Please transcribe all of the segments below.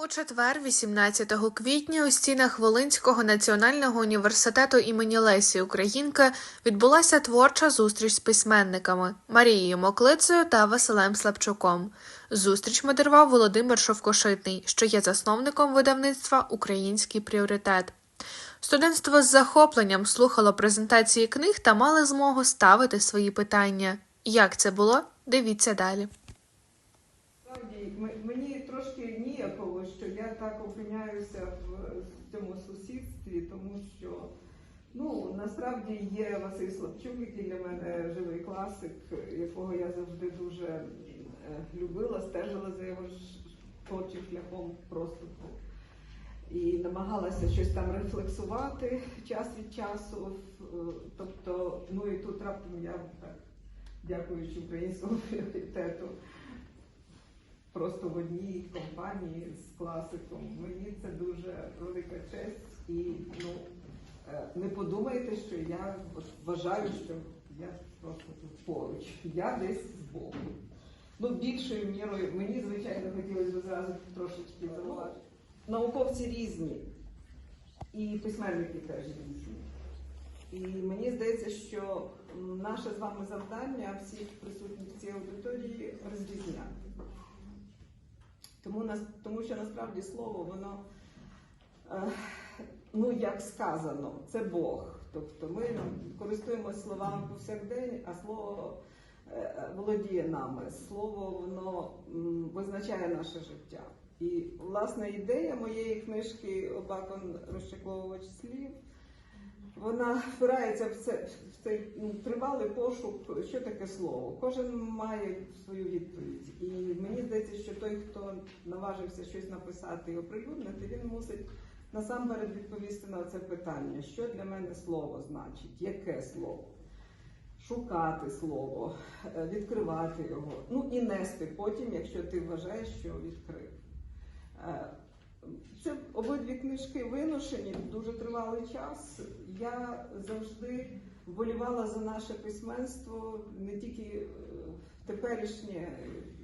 У четвер, 18 квітня, у стінах Волинського національного університету імені Лесі Українки відбулася творча зустріч з письменниками Марією Моклицею та Василем Слабчуком. Зустріч модерував Володимир Шовкошитний, що є засновником видавництва Український пріоритет. Студентство з захопленням слухало презентації книг та мали змогу ставити свої питання. Як це було? Дивіться далі. Мені трошки я так опиняюся в цьому сусідстві, тому що ну насправді є Василь Слабчук, який для мене живий класик, якого я завжди дуже е, любила, стежила за його творчим шляхом проступу. І намагалася щось там рефлексувати час від часу. Е, Тобто, ну і тут раптом я так, дякуючи українському пріоритету, просто в одній компанії з класиком. Мені це дуже велика честь і ну е, не подумайте, що я вважаю, що я просто тут поруч. Я десь збоку. Ну, більшою мірою мені, звичайно, хотілося б зразу трошечки зауважити. Науковці різні, і письменники теж різні. І мені здається, що наше з вами завдання всіх присутніх в цій аудиторії розрізняти. Тому, нас, тому що насправді слово, воно, е, ну як сказано, це Бог. Тобто ми користуємося словами повсякдень, а слово е, володіє нами. Слово воно м, визначає наше життя. І власне ідея моєї книжки Обакон розчекловувач слів. Вона впирається в, це, в цей ну, тривалий пошук, що таке слово. Кожен має свою відповідь. І мені здається, що той, хто наважився щось написати і оприлюднити, він мусить насамперед відповісти на це питання: що для мене слово значить, яке слово? Шукати слово, е, відкривати його, ну і нести потім, якщо ти вважаєш, що відкрив. Це обидві книжки виношені дуже тривалий час. Я завжди вболівала за наше письменство не тільки е, теперішнє,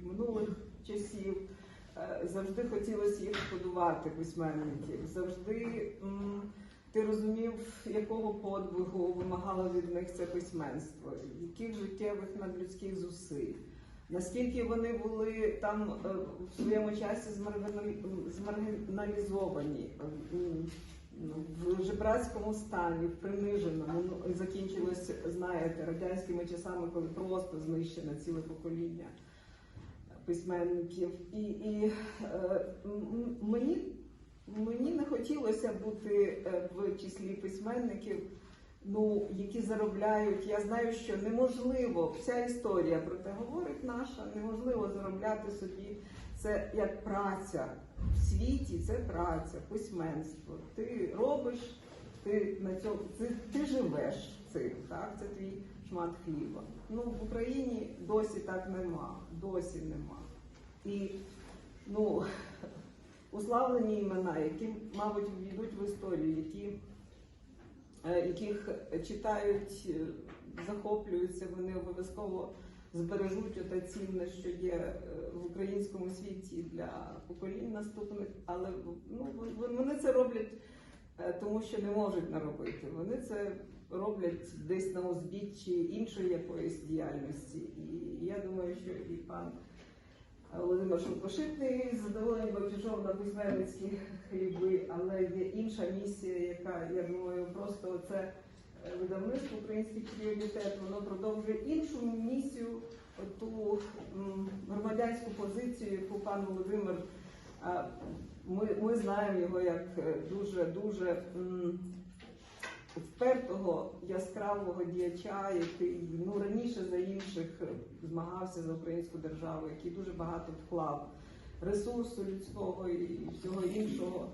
минулих часів. Е, Завжди хотілося їх шкодувати письменників. Завжди ти розумів, якого подвигу вимагало від них це письменство, яких життєвих надлюдських зусиль. Наскільки вони були там е, в своєму часі змаргіналізовані, е, в жебрацькому стані, в приниженому, ну, закінчилось, знаєте, радянськими часами, коли просто знищено ціле покоління письменників. І, і е, мені, мені не хотілося бути е, в числі письменників ну, які заробляють. Я знаю, що неможливо, вся історія про те говорить наша, неможливо заробляти собі це як праця. В світі це праця, письменство. Ти робиш, ти на цьому ти, ти живеш цим, так? Це твій шмат хліба. Ну, в Україні досі так нема, досі нема. І ну, уславлені імена, які, мабуть, війдуть в історію, які яких читають, е, захоплюються, вони обов'язково збережуть оте цінне, що є е, в українському світі для поколінь наступних, але ну, вони це роблять, е, тому що не можуть наробити. Вони це роблять десь на узбіччі іншої якоїсь діяльності. І я думаю, що і пан Володимир Шовкошитний з задоволенням пішов на письменницькі хліби, але є інша місія, яка, я думаю, просто це е, видавництво український пріоритет, воно продовжує іншу місію, ту громадянську позицію, яку пан Володимир. Ми, ми знаємо його як е, дуже дуже м, впертого яскравого діяча, який ну раніше за інших е, змагався за українську державу, який дуже багато вклав ресурсу людського і всього іншого.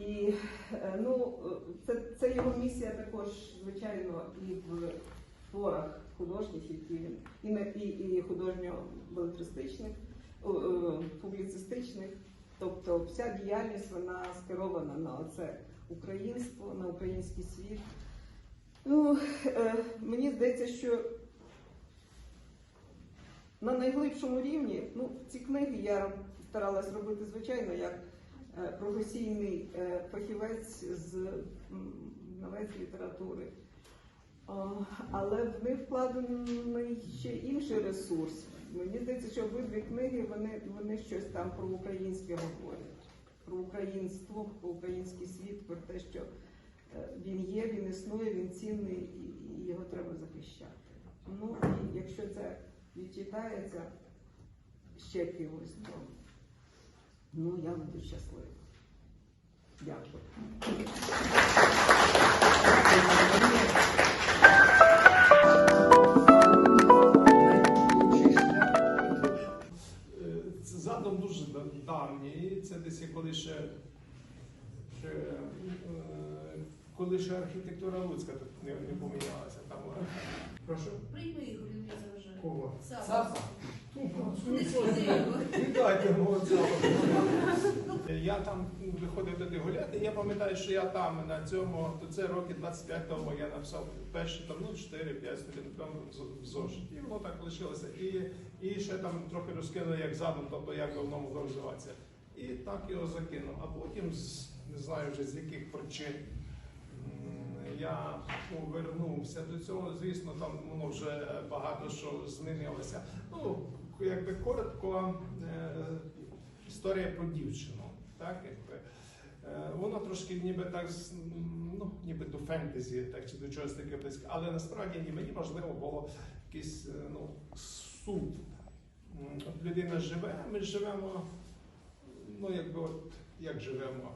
І е, ну, е, це, це його місія також, звичайно, і в творах художніх, які і, не- і, і художньо-белетристичних, о, о, публіцистичних. Тобто вся діяльність вона скерована на це українство, на український світ. Ну, е, мені здається, що на найглибшому рівні, ну, ці книги я старалась робити, звичайно, як е, професійний е, фахівець з м, навець літератури. Але в них вкладений ще інший ресурс. Мені здається, що обидві книги вони, вони щось там про українське говорять, про українство, про український світ, про те, що е, він є, він існує, він цінний і, його треба захищати. Ну і якщо це відчитається ще кимось, то ну я буду щаслива. Дякую. Це дуже давні. Це десь коли ще, ще е, коли ще архітектура Луцька тут не, не помінялася. Там, е, прошу. Прийми його, він не заважає. Кого? Сапа. Я там виходив туди гуляти, я пам'ятаю, що я там на цьому, то це роки 25 тому я написав перші там, ну, 4-5 сторінок в зошиті. І воно так лишилося. І, і ще там трохи розкинули як задум, тобто як воно могло розвиватися. І так його закинув. А потім, не знаю вже з яких причин, я повернувся до цього. Звісно, там воно вже багато що змінилося. Ну, якби коротко, е, історія про дівчину. Так, якби. Е, Воно трошки ніби так, ну, ніби до фентезі, так, чи до чогось таке близьке. Але насправді ні, мені важливо було якийсь е, ну, суд. От людина живе, ми живемо, ну якби от як живемо.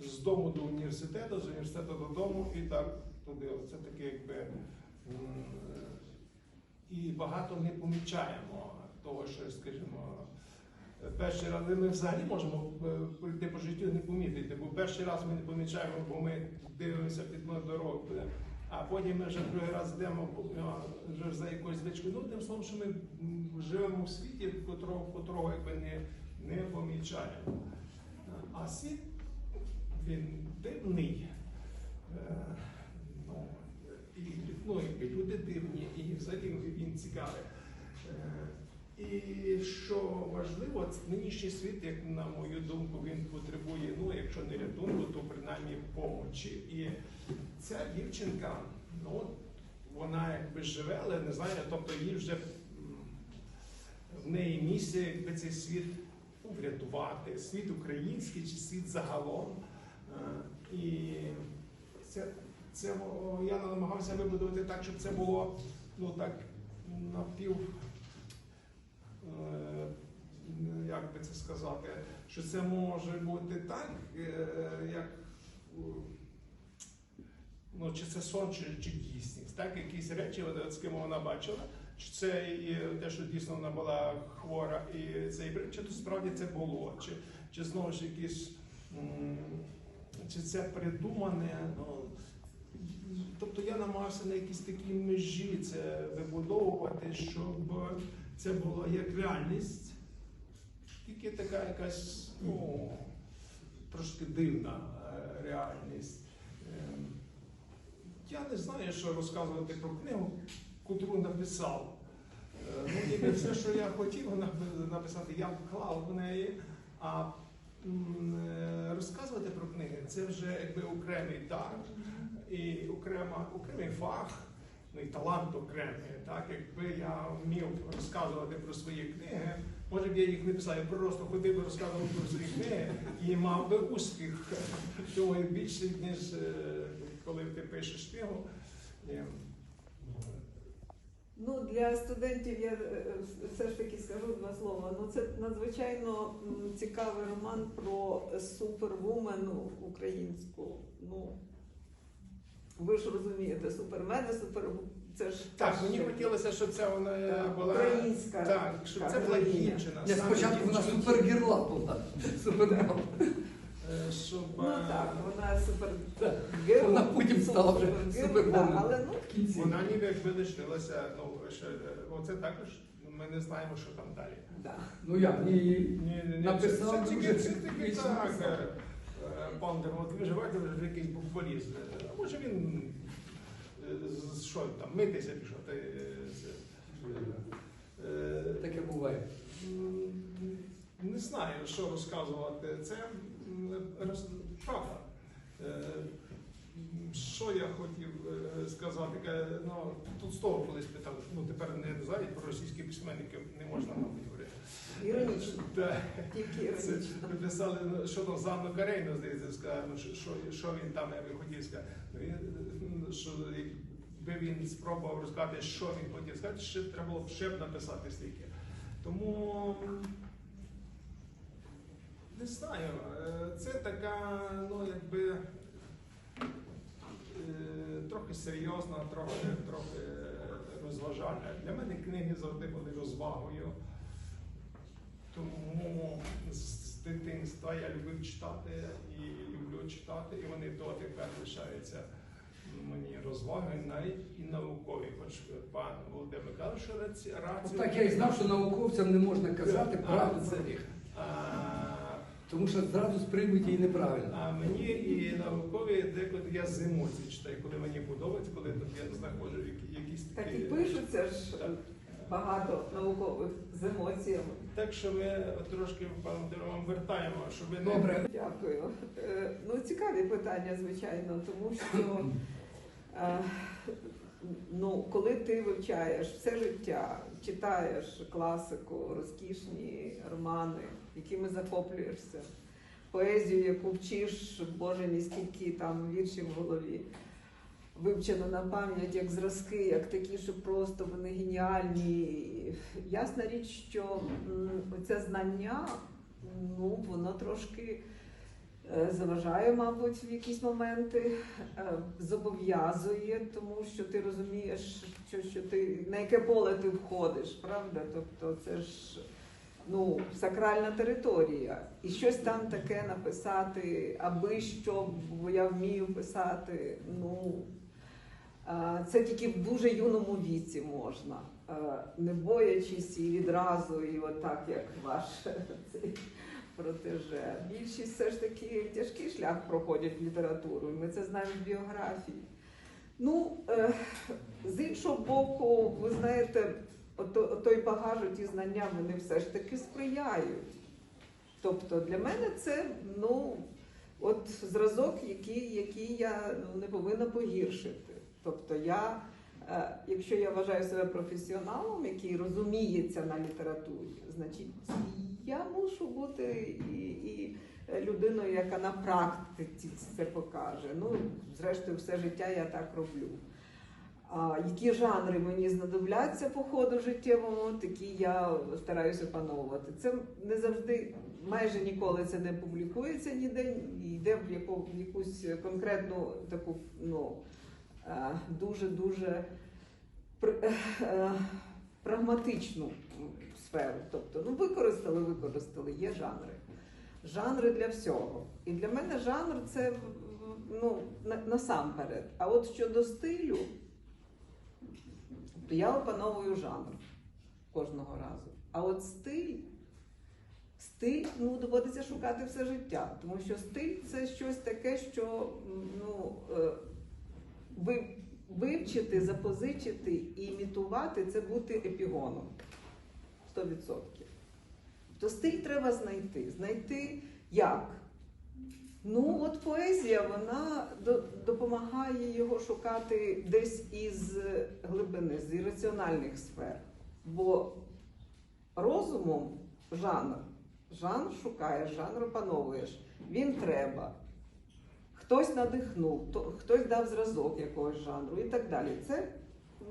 З дому до університету, з університету додому і так туди. Це таке якби. І багато не помічаємо того, що, скажімо, перший раз ми взагалі можемо е, пройти по життю і не помітити, бо перший раз ми не помічаємо, бо ми дивимося під дорогу. А потім ми вже другий раз йдемо е, вже за якоюсь звичкою. Ну, тим словом, що ми живемо в світі, котрого, котрого якби не, не помічаємо. А світ він дивний. Е, Ну, і, ну, і люди і він цікавий. Е, І що важливо, нинішній світ, як на мою думку, він потребує, ну, якщо не рятунку, то принаймні помочі. І ця дівчинка, ну, вона якби живе, але не знаю, тобто їй вже в неї місія, якби цей світ врятувати, світ український чи світ загалом. Е, І це, це я намагався вибудувати так, щоб це було ну так напів. е, Як би це сказати, що це може бути так, е, як ну, чи це сон, чи, чи дійсність. Так, якісь речі, от, з ким вона бачила, чи це і те, що дійсно вона була хвора, і це чи то справді це було, чи, чи знову ж якісь. Чи це придумане? Ну, тобто я намагався на якійсь такій межі це вибудовувати, щоб це було як реальність, тільки така якась ну, трошки дивна е, реальність. Ем, Я не знаю, що розказувати про книгу, котру написав. Е, Ну, ніби все, що я хотів написати, я вклав в неї. А е, розказувати про книги це вже якби окремий дар і окрема, окремий фах, ну і талант окремий. Так, якби я вмів розказувати про свої книги, може б я їх не писав, я просто ходив і розказував про свої книги і мав би успіх. Думаю, більше, ніж е, коли ти пишеш книгу. Е, Ну, для студентів я е, все ж таки скажу два слова. Ну, це надзвичайно цікавий роман про супервумен українську. Ну, ви ж розумієте, супермени, супер... Це ж Так, мені хотілося, щоб це вона Так, була українська так, щоб це була дівчина. Ні, спочатку вона дівчина. супергерла була. Супергерла. Е, щоб Ну е, так, вона супер герой, Вона потім стала вже супергерой, Але ну, В кінці. вона ніби якби лишилася. Ну ще е, оце також. Ми не знаємо, що там далі. да. Ну як, ні, Ні, ні, Написав це, це, так. Пан Дермот, ви живете вже якийсь букваліст. Е, А може він е, що там, митися пішов. Та, е, таке буває. не знаю, що розказувати. Це правда. Що я хотів сказати? Ну, тут з того колись питали, ну тепер не знають про російських письменників не можна мабуть говорити. Іронічно, Так. тільки іронічно. писали, ну, що там Занну Карейну, здається, сказав, ну, що, він там я хотів сказати. Ну, Він, е, що якби він спробував розказати, що він хотів сказати, ще треба було ще б написати стільки. Тому не знаю, е, це така, ну якби е, трохи серйозна, трохи, трохи розважальна. Для мене книги завжди були розвагою. Тому з дитинства я любив читати і люблю читати, і вони то тепер лишаються мені розваги, навіть і наукові. Хоч пан Володимир каже, що раці- рацію. Так я і знав, що науковцям не можна казати правду це- про них. Тому що зразу сприймуть її неправильно. а мені і наукові деколи я з емоцій читаю, коли мені подобається, коли тут я знаходжу які- якісь Так і пишуться ж багато наукових з емоціями. Так що ми трошки вам вертаємо, щоб не Добре. Дякую. Е, Ну, цікаві питання, звичайно, тому що е, ну, коли ти вивчаєш все життя, читаєш класику, розкішні романи, якими захоплюєшся, поезію, яку вчиш, боже мій, скільки там віршів в голові. Вивчено на пам'ять як зразки, як такі, що просто вони геніальні. Ясна річ, що м, оце знання, ну, воно трошки е, заважає, мабуть, в якісь моменти, е, зобов'язує, тому що ти розумієш, що, що ти на яке поле ти входиш, правда? Тобто це ж ну, сакральна територія. І щось там таке написати, аби що, бо я вмію писати. Ну, це тільки в дуже юному віці можна, не боячись і відразу, і отак, як ваш цей протеже. Більшість все ж таки тяжкий шлях проходять в літературу, і ми це знаємо в біографії. Ну, е, з іншого боку, ви знаєте, той багаж, ті знання, вони все ж таки сприяють. Тобто для мене це ну, от зразок, який, який я ну, не повинна погіршити. Тобто я, е, якщо я вважаю себе професіоналом, який розуміється на літературі, значить я мушу бути і, і людиною, яка на практиці це покаже. Ну, зрештою, все життя я так роблю. Які жанри мені знадобляться по ходу життєвому, такі я стараюся опановувати. Це не завжди, майже ніколи це не публікується ніде, йде в, якусь конкретну таку ну, дуже-дуже е, прагматичну сферу. Тобто, ну використали, використали, є жанри. Жанри для всього. І для мене жанр це ну, насамперед. А от щодо стилю, то я опановую жанр кожного разу. А от стиль, стиль ну, доводиться шукати все життя. Тому що стиль це щось таке, що ну, е, вивчити, запозичити і імітувати це бути епігоном. 100%. То стиль треба знайти. Знайти як? Ну, от поезія, вона допомагає його шукати десь із глибини, з ірраціональних сфер. Бо розумом жанр, жанр шукаєш, жанр опановуєш, він треба. Хтось надихнув, хтось дав зразок якогось жанру і так далі. Це,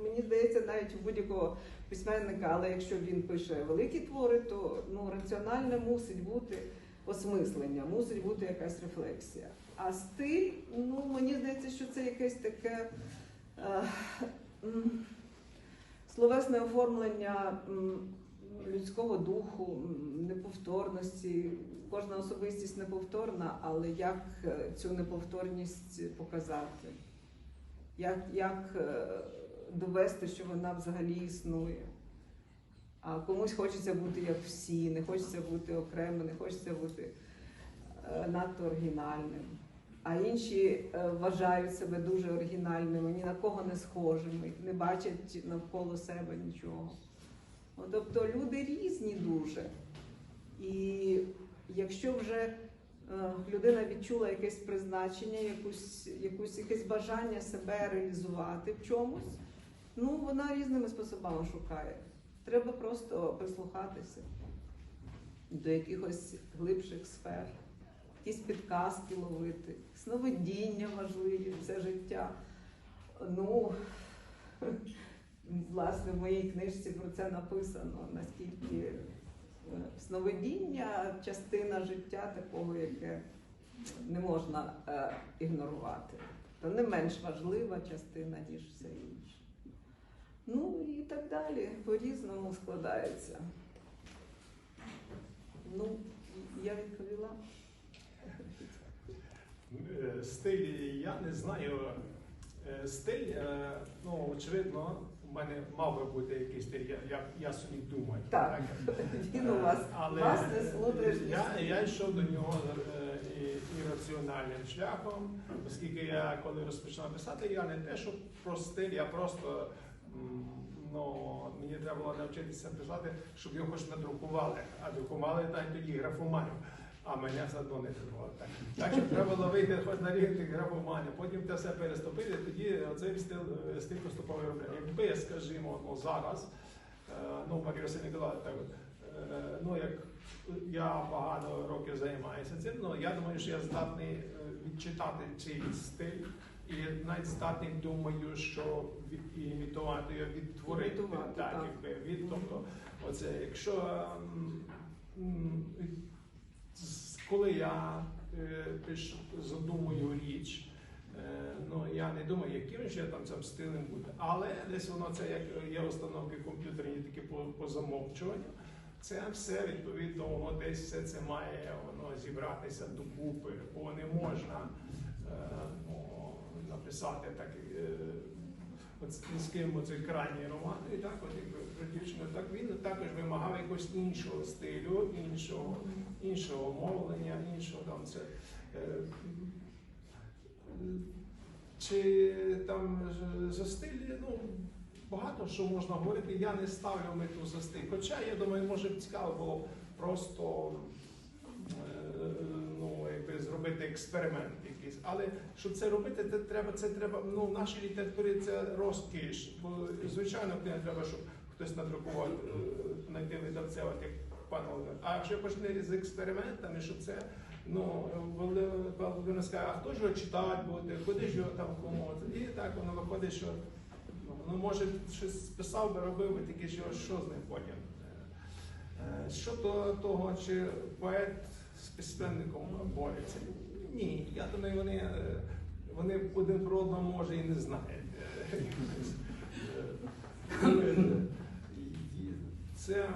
мені здається, навіть у будь-якого письменника, але якщо він пише великі твори, то ну, раціональне мусить бути осмислення, мусить бути якась рефлексія. А стиль, ну мені здається, що це якесь таке е, словесне оформлення людського духу, неповторності. Кожна особистість неповторна, але як е, цю неповторність показати? Як, як е, довести, що вона взагалі існує? А комусь хочеться бути як всі, не хочеться бути окремо, не хочеться бути е, надто оригінальним. А інші вважають себе дуже оригінальними, ні на кого не схожими, не бачать навколо себе нічого. Тобто люди різні дуже. І якщо вже е, людина відчула якесь призначення, якусь, якусь, якесь бажання себе реалізувати в чомусь, ну вона різними способами шукає. Треба просто прислухатися до якихось глибших сфер, якісь підказки ловити, сновидіння важливі все життя. Ну, власне, в моїй книжці про це написано, наскільки сновидіння частина життя такого, яке не можна е, ігнорувати. То не менш важлива частина, ніж все інше. Ну і так далі. По-різному складається. Ну, я відповіла. Е, Стиль я не знаю. Е, Стиль, е, ну очевидно, у мене мав би бути якийсь я, я, я собі думаю. Так, він у вас Е, Але власне я, я йшов до нього е, і, і раціональним шляхом, оскільки я коли розпочинав писати, я не те, що про стиль, я просто ну, мені треба було навчитися писати, щоб його хоч надрукували, а друкували навіть тоді графоманів. А мене все одно не друкували. Так, так що треба було вийти хоч на рівень тих потім те все переступити, тоді цей стиль, е, стиль поступово робив. Якби, скажімо, ну, зараз, е, ну, Марія Ніколаївна, так, е, ну, як я багато років займаюся цим, ну, я думаю, що я здатний відчитати цей стиль. І навіть здатний думаю, що імітувати його, відтворити. Імітувати, так, так. якби від, тобто, оце, якщо м, м, з- коли я е, пишу, задумую річ, е, ну я не думаю, яким же там цим стилем буде. Але десь воно це як є установки комп'ютерні, такі по, по замовчуванню. Це все відповідно, воно десь все це має воно зібратися докупи, бо не можна е, ну, написати так. Е, От з з ким оцей крайній роман, і так от про так він також вимагав якогось іншого стилю, іншого, іншого мовлення, іншого там це. е, Чи там за стиль, ну багато що можна говорити. Я не ставлю мету за стиль. Хоча я думаю, може б цікаво було просто е, ну, якби зробити експеримент якийсь. Але щоб це робити, це треба, це треба. Ну, в нашій літературі це розкіш. Бо звичайно, книга треба, щоб хтось надрукував, е, знайти видавця, як пан Володимир. А якщо почне з експериментами, що це. Ну, Володимир скаже, а хто ж його читати буде, куди ж його там кому? І так воно виходить, що ну, ну, може щось писав би, робив би, тільки що, що з ним потім. Е, Щодо того, чи поет з письменником бореться, ні. Я думаю, вони, е, вони один про одного може і не знають. Це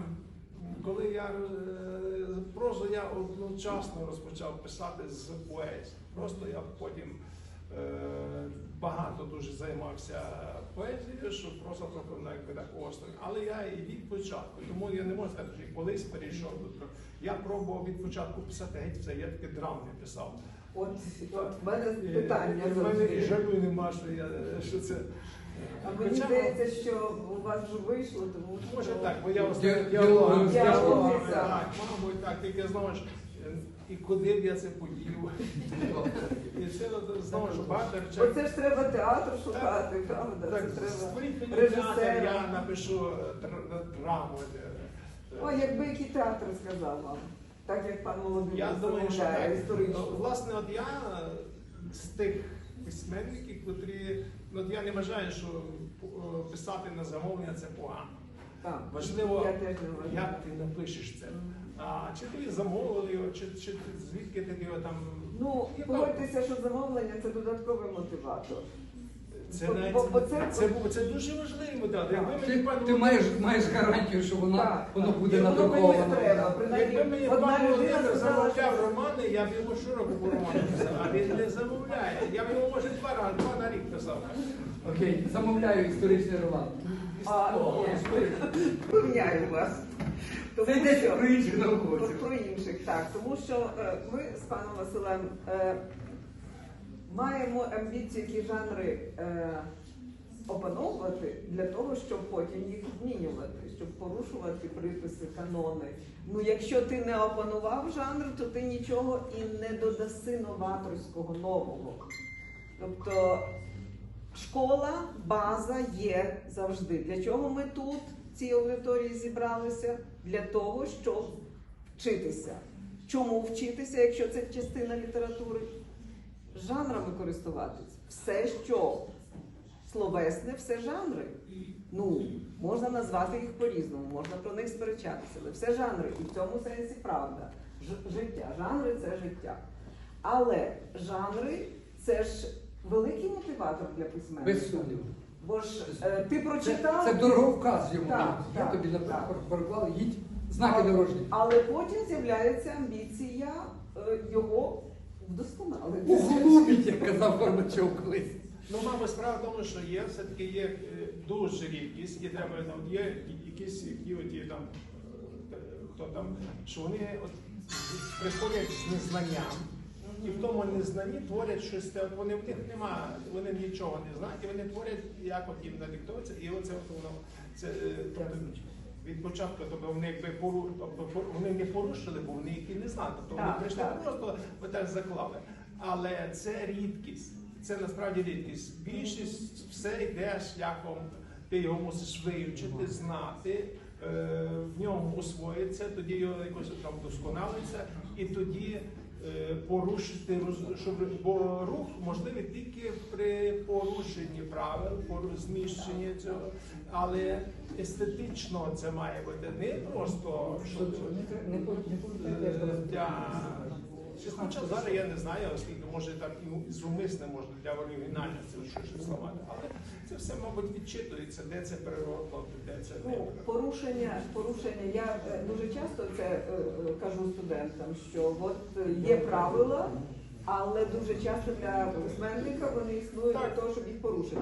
коли я е, прозу я одночасно розпочав писати з поезії. Просто я потім е, багато дуже займався поезією, що просто якби так осторонь. Але я і від початку, тому я не можу сказати, що колись перейшов. Я пробував від початку писати геть все, я таке драм не писав. От, в мене питання і в мене і жалю нема, що я що це. А мені Хоча, здається, що у вас вже вийшло, тому що Може так, бо я діалогом, діалогом, діалогом, діалогом, так, мабуть, так, тільки знову ж, е, і куди б я це подів. І це от, знову ж багато речей. Оце ж треба театр шукати, правда? Так, Це треба. створіть мені режисера. театр, я напишу е, др- драму. е, е. О, якби який театр сказав вам, так як пан Володимир Я думаю, що так. історично. Ну, Власне, от я з тих письменників, котрі, ну, от я не вважаю, що е, писати на замовлення це погано. Так. Важливо, Я як ти напишеш це. А чи ти замовили його, чи, чи звідки ти його там. Ну, погодьтеся, що замовлення це додатковий мотиватор. Це, навіть, бо- бо це- це, це, дуже важливий мотив. Якби мені Ти, пан ти маєш, маєш гарантію, що воно, Так, воно так. буде воно надруковано. треба. Якби мені одна пан людина Володимир сказала, замовляв романи, я б йому щороку по роману писав, а він не замовляє. Я б йому, може, два рази, два на рік писав. Окей, замовляю історичний роман. А, О, ні. Порівняю вас. Тому Це йдеться що- про інших Про, науковців. про інших, так. Тому що е, ми з паном Василем е, маємо амбіції, які жанри е, опановувати для того, щоб потім їх змінювати, щоб порушувати приписи, канони. Ну, якщо ти не опанував жанр, то ти нічого і не додаси новаторського нового. Тобто школа, база є завжди. Для чого ми тут, в цій аудиторії, зібралися? Для того, щоб вчитися. Чому вчитися, якщо це частина літератури? Жанрами користуватись. Все, що словесне, все жанри. Ну, можна назвати їх по-різному, можна про них сперечатися, але все жанри. І в цьому сенсі правда. Ж- життя. Жанри це життя. Але жанри це ж великий мотиватор для письменника. Без сумніву. Бо ж е, ти прочитав. це дороговказ йому. Так, Я так, тобі наприклад переклали, їдь знаки дорожні. Але потім з'являється амбіція е, його вдосконалити. Углубіть, як казав Горбачов колись. Ну, мабуть, справа в тому, що є все-таки є е, дуже рідкість, і треба ну, є якісь які оті там е, хто там, що вони от приходять з незнанням. І в тому незнанні творять щось. От вони в них нема, вони нічого не знають, і вони творять, як от їм надиктується, і оце от воно це е, тобто, від початку, тобто вони якби пору, тобто вони не порушили, бо вони їх і не знали. Тобто вони Так, прийшли так. просто отак заклали. Але це рідкість. Це насправді рідкість. Більшість все йде шляхом, ти його мусиш вивчити, знати, е, в ньому освоїться, тоді його якось там досконалиться, і тоді порушити роз- щоб бо рух можливий тільки при порушенні правил, по розміщенні цього, але естетично це має бути не просто щоб не. для Хоча зараз я не знаю, оскільки може так і зумисне можна для оригінальності щось зламати. Але це все, мабуть, відчитується, де це переросло, де це не Ну, порушення, порушення. Я е, дуже часто це е, е, кажу студентам, що от є правила, але дуже часто для письменника вони існують для того, щоб їх порушити.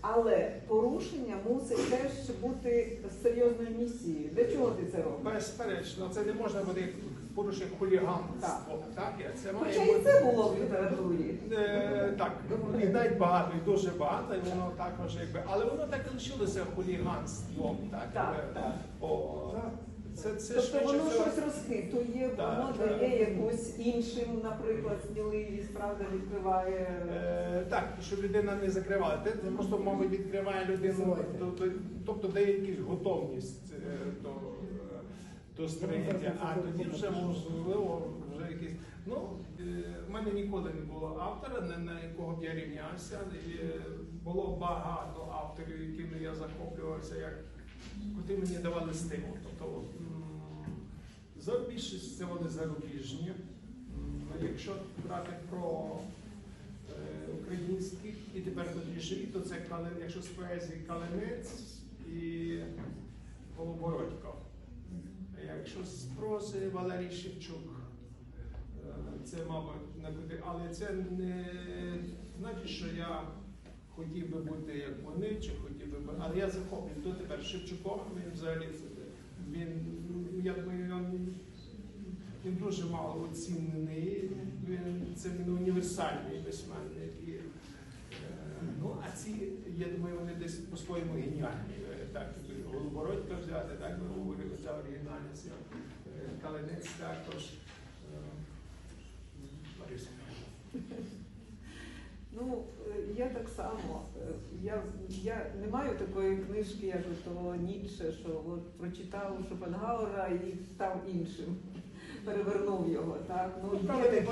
Але порушення мусить теж бути серйозною місією. Для чого ти це робиш? безперечно, це не можна буде порушити хуліганство. Так, це має Хоча і це було в літературі. Е, так, і навіть багато, і дуже багато, і воно також якби, але воно так і лишилося хуліганством. Так, Так, якби. так. О, це, це Тобто швидше воно всього- щось розхитує, Так, воно так. дає якусь іншим, наприклад, сміливість, правда, відкриває. Е, Так, щоб людина не закривала. Ти ти просто, мабуть, відкриває людину, тобто, тобто дає якусь готовність е, до, е, до сприйняття, а тоді вже можливо вже якісь. Ну, е, в мене ніколи не було автора, на, якого б я рівнявся. Е, було багато авторів, якими я захоплювався, як котрі мені давали стимул. Тобто, за більшість це вони зарубіжні. Якщо брати про е, українських і тепер тоді живі, то це якщо з поезії Калинець і Голобородько. А Якщо з прози Валерій Шевчук, е, це, мабуть, не але це не значить, що я хотів би бути як вони, чи хотів би бути, але я захоплюю. То тепер Шевчуком він взагалі він, я думаю, він він дуже мало оцінений, він це він універсальний письменник. І, е, ну, а ці, я думаю, вони десь по-своєму геніальні. Так, Голобородька взяти, так ми говорили за оригінальність. Е, Калинець також. Е, Ну, е, я так само. Я, я не маю такої книжки, як у того Ніцше, що от прочитав Шопенгауера і став іншим. Перевернув його. Так? Ну, Ну, є такі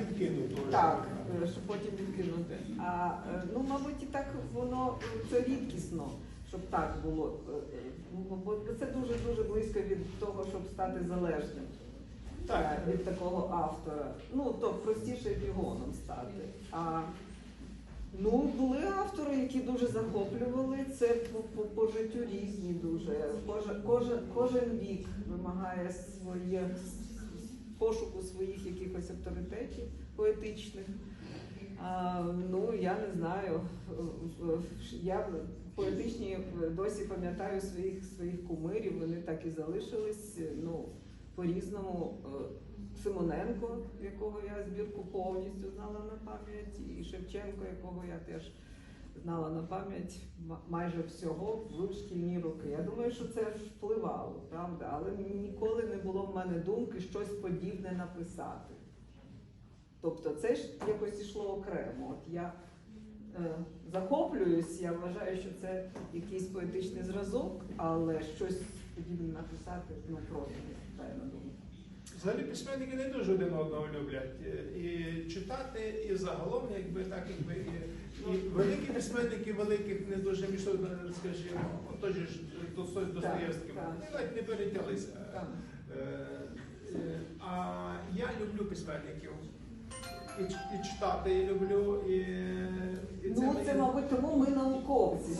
відкинув. Так, що- щоб потім відкинути. А ну, мабуть, і так воно це рідкісно, щоб так було. Е, е, ну, Бо це дуже дуже близько від того, щоб стати залежним Так, е, від такого автора. Ну, то простіше бігоном стати. А ну, були автори, які дуже захоплювали. Це по, по, по життю різні дуже. Кожен, кожен, кожен вік вимагає своє пошуку своїх якихось авторитетів поетичних. А, ну, я не знаю. Я поетичні досі пам'ятаю своїх своїх кумирів, вони так і залишились. Ну, по-різному. Е, Симоненко, якого я збірку повністю знала на пам'ять, і Шевченко, якого я теж знала на пам'ять майже всього в шкільні роки. Я думаю, що це впливало, правда? Але ніколи не було в мене думки щось подібне написати. Тобто це ж якось ішло окремо. От я захоплююсь, я вважаю, що це якийсь поетичний зразок, але щось подібне написати ну просто на думку. Взагалі письменники не дуже один одного люблять. Е, І читати, і загалом, якби так, якби і, і великі письменники великих не дуже між собою, скажімо, от той же ж Толстой з Достоєвським, вони навіть не перетялися. Е, е, А я люблю письменників. І, і читати і люблю, і, і Ну, це, мабуть, тому ми науковці.